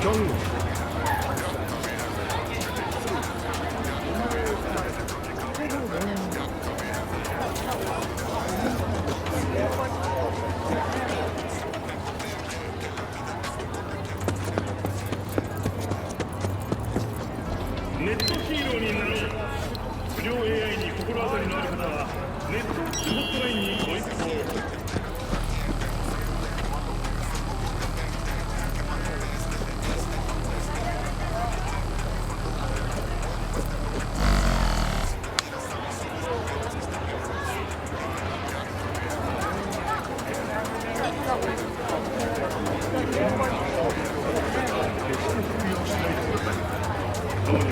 ネットヒーローになろう。不良 AI に心当たりのある方はネットスポットラインにご一報。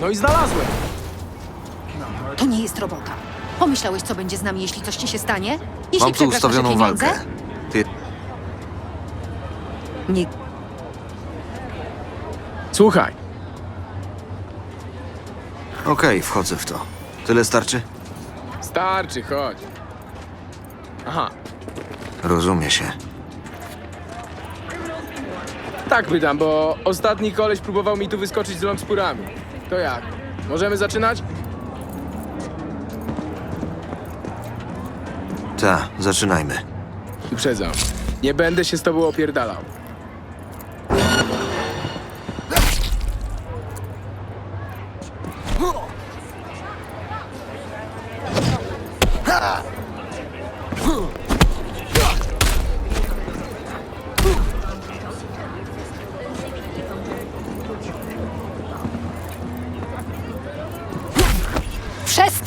No i znalazłem! To nie jest robota. Pomyślałeś, co będzie z nami, jeśli coś ci się stanie? Jeśli Mam tu przegrasz nasze ustawioną pieniądze? walkę. Ty... Nie. Słuchaj, Okej, wchodzę w to. Tyle starczy? starczy, chodź. Aha, Rozumie się. tak pytam, bo ostatni koleś próbował mi tu wyskoczyć z longspurami. To jak? Możemy zaczynać? Ta, zaczynajmy. Uprzedzam. Nie będę się z tobą opierdalał.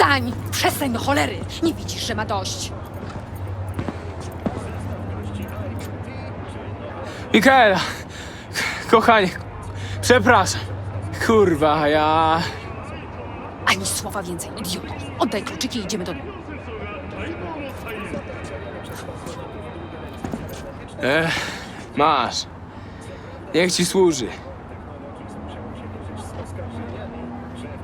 Przestań! Przestań do cholery! Nie widzisz, że ma dość. Mikaela! Kochanie, przepraszam. Kurwa, ja... Ani słowa więcej, idioto. Oddaj kluczyki i idziemy do domu. Ech, masz. Niech ci służy.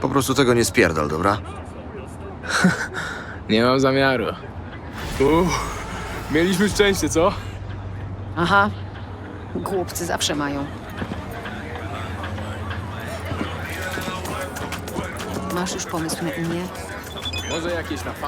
Po prostu tego nie spierdal, dobra? Nie mam zamiaru. Uff, mieliśmy szczęście, co? Aha. Głupcy zawsze mają. Masz już pomysł na imię? Może jakieś na V?